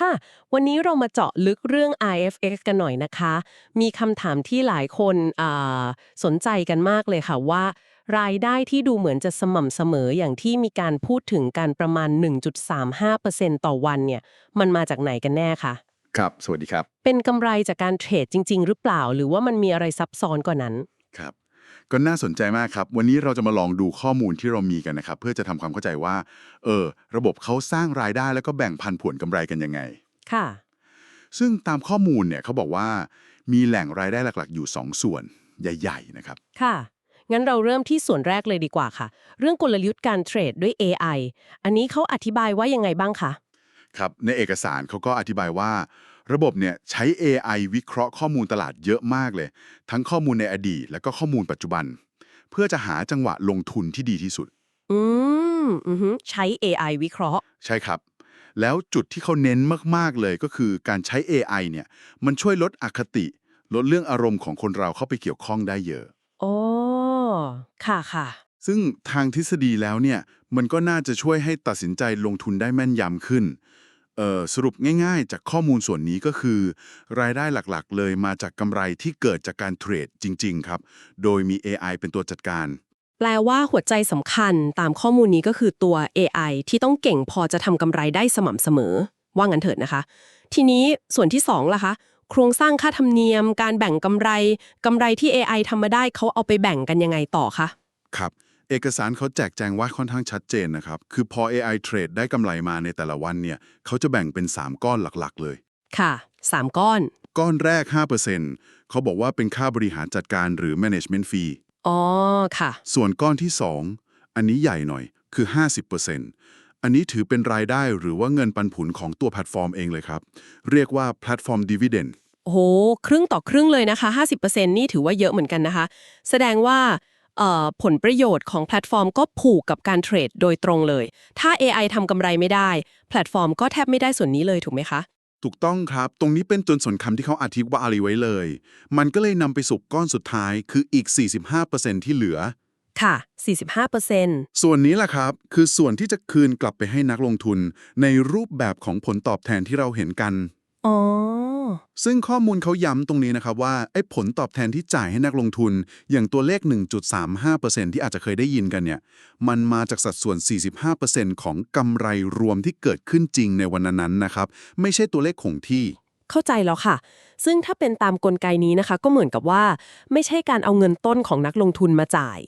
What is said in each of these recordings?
ค่ะ วันนี้เรามาเจาะลึกเรื่อง IFX กันหน่อยนะคะ มีคำถามที่หลายคนอ่าสนใจกันมากเลยค่ะว่า รายได้ที่ดูเหมือนจะสม่ำเสมออย่างที่มีการพูดถึงการประมาณ 1.35%ต่อวันเนี่ย มันมาจากไหนกันแน่คะครับ สวัสดีครับ เป็นกำไรจากการเทรดจริง ๆ หรือเปล่า หรือว่ามันมีอะไรซับซ้อนกว่านั้น ครับ ก็น่าสนใจมากครับ วันนี้เราจะมาลองดูข้อมูลที่เรามีกันนะครับ เพื่อจะทำความเข้าใจว่า เออ ระบบเขาสร้างรายได้แล้วก็แบ่งพันผวนกำไรกันยังไง ค่ะ ซึ่งตามข้อมูลเนี่ยเขาบอกว่า มีแหล่งรายได้หลักๆ อยู่ 2 ส่วนใหญ่ ๆ นะครับ ค่ะ งั้นเราเริ่มที่ส่วนแรกเลยดีกว่าค่ะ เรื่องกลยุทธ์การเทรดด้วย AI อันนี้เขาอธิบายว่ายังไงบ้างคะ ครับ ในเอกสารเขาก็อธิบายว่า ระบบเนี่ยใช้ AI วิเคราะห์ข้อมูลตลาดเยอะมากเลย ทั้งข้อมูลในอดีต และก็ข้อมูลปัจจุบัน เพื่อจะหาจังหวะลงทุนที่ดีที่สุด อืมอือฮึใช้ AI วิเคราะห์ ใช่ครับ แล้วจุดที่เขาเน้นมาก ๆ เลยก็คือการใช้ AI เนี่ย มันช่วยลดอคติ ลดเรื่องอารมณ์ของคนเราเข้าไปเกี่ยวข้องได้เยอะโอ้ค่ะค่ะ ซึ่งทางทฤษฎีแล้วเนี่ย มันก็น่าจะช่วยให้ตัดสินใจลงทุนได้แม่นยำขึ้นเอ่อ สรุปง่ายๆ จากข้อมูลส่วนนี้ก็คือ รายได้หลักๆ เลยมาจากกำไรที่เกิดจากการเทรดจริง ๆ ครับ โดยมี AI เป็นตัวจัดการ แปลว่าหัวใจสำคัญตามข้อมูลนี้ก็คือตัว AI ที่ต้องเก่งพอจะทำกำไรได้สม่ำเสมอ ว่างั้นเถิดนะคะ ทีนี้ส่วนที่2ล่ะคะ โครงสร้างค่าธรรมเนียม การแบ่งกำไรกำไรที่ AI ทำมาได้เขาเอาไปแบ่งกันยังไงต่อคะ ครับ เอกสารเขาแจกแจงว่าค่อนข้างชัดเจนนะครับ คือพอ AI เทรดได้กำไรมาในแต่ละวันเนี่ยเขาจะแบ่งเป็น 3 ก้อนหลักๆ เลย ค่ะ 3 ก้อน ก้อนแรก 5%เขาบอกว่าเป็นค่าบริหารจัดการหรือ management fee อ๋อ ค่ะ ส่วนก้อนที่ 2 อันนี้ใหญ่หน่อยคือ 50%อันนี้ถือเป็นรายได้หรือว่าเงินปันผลของตัวแพลตฟอร์มเองเลยครับ เรียกว่าแพลตฟอร์ม dividend โอ้โห ครึ่งต่อครึ่งเลยนะคะ 50%นี่ถือว่าเยอะเหมือนกันนะคะ แสดงว่าเอ่อ ผลประโยชน์ของแพลตฟอร์มก็ผูกกับการเทรดโดยตรงเลย ถ้า AI ทำกำไรไม่ได้ แพลตฟอร์มก็แทบไม่ได้ส่วนนี้เลยถูกไหมคะ ถูกต้องครับ ตรงนี้เป็นจนสนคำที่เขาอธิบายไว้เลย มันก็เลยนำไปสู่ก้อนสุดท้ายคืออีก 45%ที่เหลือ ค่ะ 45%ส่วนนี้แหละครับ คือส่วนที่จะคืนกลับไปให้นักลงทุน ในรูปแบบของผลตอบแทนที่เราเห็นกัน อ๋อ ซึ่งข้อมูลเขาย้ำตรงนี้นะครับว่าไอ้ผลตอบแทนที่จ่ายให้นักลงทุน อย่างตัวเลข 1.35%ที่อาจจะเคยได้ยินกันเนี่ย มันมาจากสัดส่วน 45%ของกำไรรวมที่เกิดขึ้นจริงในวันนั้นๆนะครับ ไม่ใช่ตัวเลขคงที่ เข้าใจแล้วค่ะ ซึ่งถ้าเป็นตามกลไกนี้นะคะ ก็เหมือนกับว่า ไม่ใช่การเอาเงินต้นของนักลงทุนมาจ่าย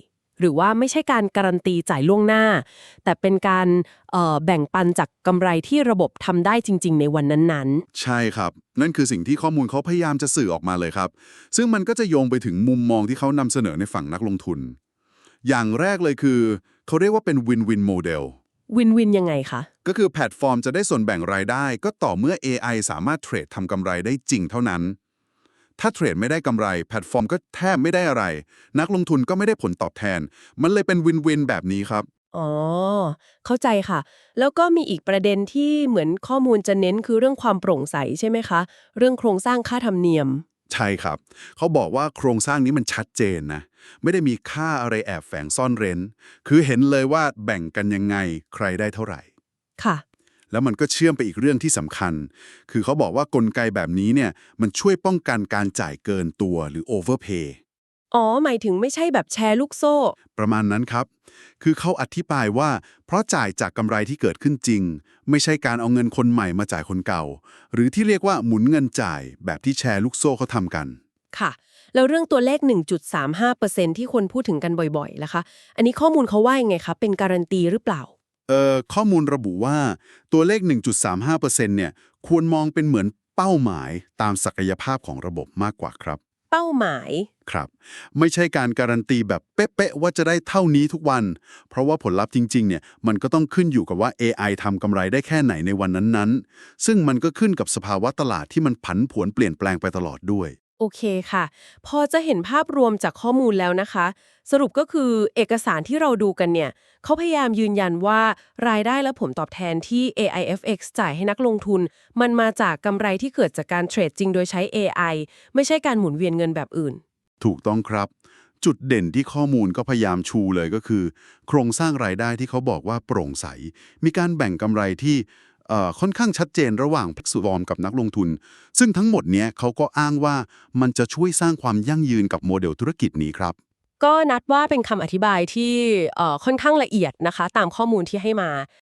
หรือว่าไม่ใช่การการันตีจ่ายล่วงหน้า แต่เป็นการเอ่อแบ่งปันจากกำไรที่ระบบทำได้จริง ๆ ในวันนั้นใช่ครับ นั่นคือสิ่งที่ข้อมูลเขาพยายามจะสื่อออกมาเลยครับ ซึ่งมันก็จะโยงไปถึงมุมมองที่เขานำเสนอในฝั่งนักลงทุน อย่างแรกเลยคือ เขาเรียกว่าเป็น win-win model ๆวินวินยังไงคะ ก็คือแพลตฟอร์มจะได้ส่วนแบ่งรายได้ ก็ต่อเมื่อ AI สามารถเทรดทำกำไรได้จริงเท่านั้น ถ้าเทรดไม่ได้กำไร แพลตฟอร์มก็แทบไม่ได้อะไร นักลงทุนก็ไม่ได้ผลตอบแทน มันเลยเป็นวินวินแบบนี้ครับ อ๋อ เข้าใจค่ะ แล้วก็มีอีกประเด็นที่เหมือนข้อมูลจะเน้นคือเรื่องความโปร่งใสใช่ไหมคะ เรื่องโครงสร้างค่าธรรมเนียม ใช่ครับ เขาบอกว่าโครงสร้างนี้มันชัดเจนนะ ไม่ได้มีค่าอะไรแอบแฝงซ่อนเร้น คือเห็นเลยว่าแบ่งกันยังไง ใครได้เท่าไหร่ ค่ะ แล้วมันก็เชื่อมไปอีกเรื่องที่สำคัญ คือเขาบอกว่ากลไกแบบนี้เนี่ยมันช่วยป้องกันการจ่ายเกินตัวหรือ overpay อ๋อ หมายถึงไม่ใช่แบบแชร์ลูกโซ่ ประมาณนั้นครับ คือเขาอธิบายว่า เพราะจ่ายจากกำไรที่เกิดขึ้นจริง ไม่ใช่การเอาเงินคนใหม่มาจ่ายคนเก่า หรือที่เรียกว่าหมุนเงินจ่ายแบบที่แชร์ลูกโซ่เขาทำกัน ค่ะ แล้วเรื่องตัวเลข 1.35%ที่คนพูดถึงกันบ่อยๆล่ะคะ อันนี้ข้อมูลเขาว่ายังไงคะ เป็นการันตีหรือเปล่า เอ่อข้อมูลระบุว่าตัวเลข 1.35%เนี่ยควรมองเป็นเหมือนเป้าหมายตามศักยภาพของระบบมากกว่าครับ เป้าหมาย ครับ ไม่ใช่การการันตีแบบเป๊ะๆว่าจะได้เท่านี้ทุกวัน เพราะว่าผลลัพธ์จริงๆเนี่ยมันก็ต้องขึ้นอยู่กับว่า AI ทำกำไรได้แค่ไหนในวันนั้นๆ ซึ่งมันก็ขึ้นกับสภาวะตลาดที่มันผันผวนเปลี่ยนแปลงไปตลอดด้วย โอเคค่ะ พอจะเห็นภาพรวมจากข้อมูลแล้วนะคะ สรุปก็คือเอกสารที่เราดูกันเนี่ย เขาพยายามยืนยันว่ารายได้และผลตอบแทนที่ AIFX จ่ายให้นักลงทุน มันมาจากกำไรที่เกิดจากการเทรดจริงโดยใช้ AI ไม่ใช่การหมุนเวียนเงินแบบอื่น ถูกต้องครับ จุดเด่นที่ข้อมูลก็พยายามชูเลยก็คือ โครงสร้างรายได้ที่เขาบอกว่าโปร่งใส มีการแบ่งกำไรที่ ค่อนข้างชัดเจนระหว่างพักสุรอมกับนักลงทุน ซึ่งทั้งหมดเนี้ยเขาก็อ้างว่ามันจะช่วยสร้างความยั่งยืนกับโมเดลธุรกิจนี้ครับ ก็นัดว่าเป็นคำอธิบายที่เอ่อค่อนข้างละเอียดนะคะ ตามข้อมูลที่ให้มา